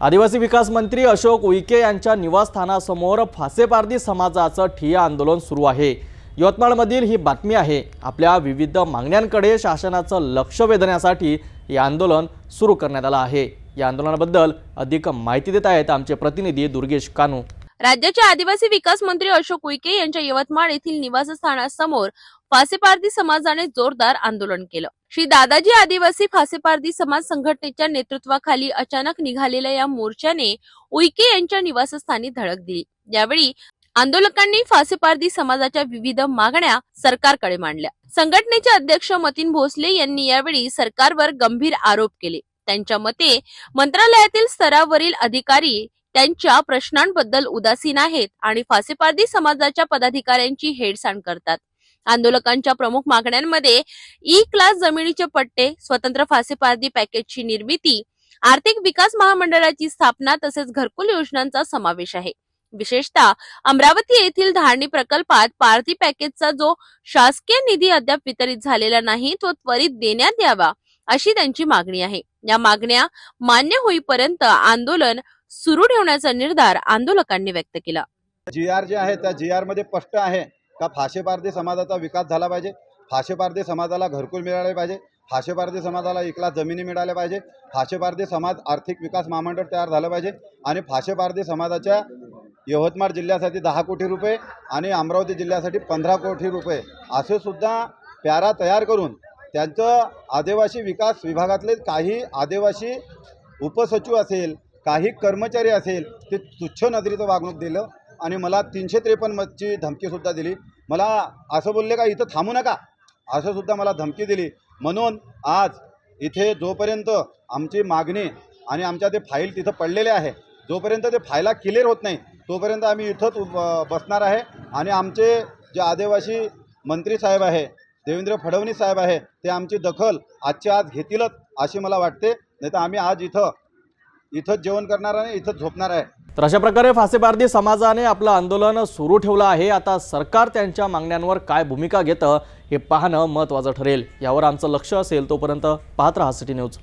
आदिवासी विकास मंत्री अशोक उईके यांच्या निवासस्थानासमोर फासेपारधी समाजाचं ठिय्या आंदोलन सुरू आहे. यवतमाळमधील ही बातमी आहे. आपल्या विविध मागण्यांकडे शासनाचं लक्ष वेधण्यासाठी हे आंदोलन सुरू करण्यात आलं आहे. या आंदोलनाबद्दल अधिक माहिती देत आहेत आमचे प्रतिनिधी दुर्गेश कानू. राज्याचे आदिवासी विकास मंत्री अशोक उईके यांच्या यवतमाळ येथील निवासस्थानासमोर फासेपारधी समाजाने जोरदार आंदोलन केलं. श्री दादाजी आदिवासी फासेपारदी समाज संघटनेच्या नेतृत्वाखाली अचानक निघालेल्या या मोर्चाने उईके यांच्या निवासस्थानी धडक दिली. यावेळी आंदोलकांनी फासेपारदी समाजाच्या विविध मागण्या सरकारकडे मांडल्या. संघटनेचे अध्यक्ष मतीन भोसले यांनी यावेळी सरकारवर गंभीर आरोप केले. त्यांच्या मते मंत्रालयातील स्तरावरील अधिकारी त्यांच्या प्रश्नांबद्दल उदासीन आहेत आणि फासेपारदी समाजाच्या पदाधिकाऱ्यांची हेडसाण करतात. आंदोलकांच्या प्रमुख मागण्यांमध्ये ई क्लास जमिनीचे पट्टे स्वतंत्र फासेपारदी पॅकेजची निर्मिती आर्थिक विकास महामंडळाची स्थापना तसेच घरकुल योजनांचा समावेश आहे. विशेषतः अमरावती येथील धारणी प्रकल्पात पारधी पॅकेजचा जो शासकीय निधी अद्याप वितरित झालेला नाही तो त्वरित देण्यात यावा अशी त्यांची मागणी आहे. या मागण्या मान्य होईपर्यंत आंदोलन सुरू ठेवण्याचा निर्धार आंदोलकांनी व्यक्त केला. जी आर जे आहे त्या जी आरमध्ये स्पष्ट आहे का फाशेपारधी समाजाचा विकास झाला पाहिजे? फाशेपारधी समाजाला घरकुल मिळाले पाहिजे? फाशेपारधी समाजाला एकला जमिनी मिळाल्या पाहिजे? फाशेपारधी समाज आर्थिक विकास महामंडळ तयार झालं पाहिजे? आणि फाशेपारधी समाजाच्या यवतमाळ जिल्ह्यासाठी दहा कोटी रुपये आणि अमरावती जिल्ह्यासाठी पंधरा कोटी रुपये असे सुद्धा प्यारा तयार करून त्यांचं आदिवासी विकास विभागातले काही आदिवासी उपसचिव असेल काही कर्मचारी असेल ते तुच्छ नजरेचं वागणूक दिलं. आणि मला तीनशे त्रेपन्नची धमकीसुद्धा दिली. मला असं बोलले का इथं थांबू नका. असंसुद्धा मला धमकी दिली. म्हणून आज इथे जोपर्यंत आमची मागणी आणि आमच्या ते फाईल तिथं पडलेले आहे जोपर्यंत ते फायला क्लिअर होत नाही तोपर्यंत आम्ही इथंच बसणार आहे. आणि आमचे जे आदिवासी मंत्री साहेब आहे देवेंद्र फडणवीस साहेब आहे ते आमची दखल आजच्या आज घेतीलच अशी मला वाटते. नाही तर आम्ही आज इथं इथंच जेवण करणार आहे इथंच झोपणार आहे. तर अशा प्रकारे फासेपारधी समाजाने आपलं आंदोलन सुरू ठेवलं आहे. आता सरकार त्यांच्या मागण्यांवर काय भूमिका घेतं हे पाहणं महत्त्वाचं ठरेल. यावर आमचं लक्ष असेल तोपर्यंत पाहत राहा सिटी न्यूज.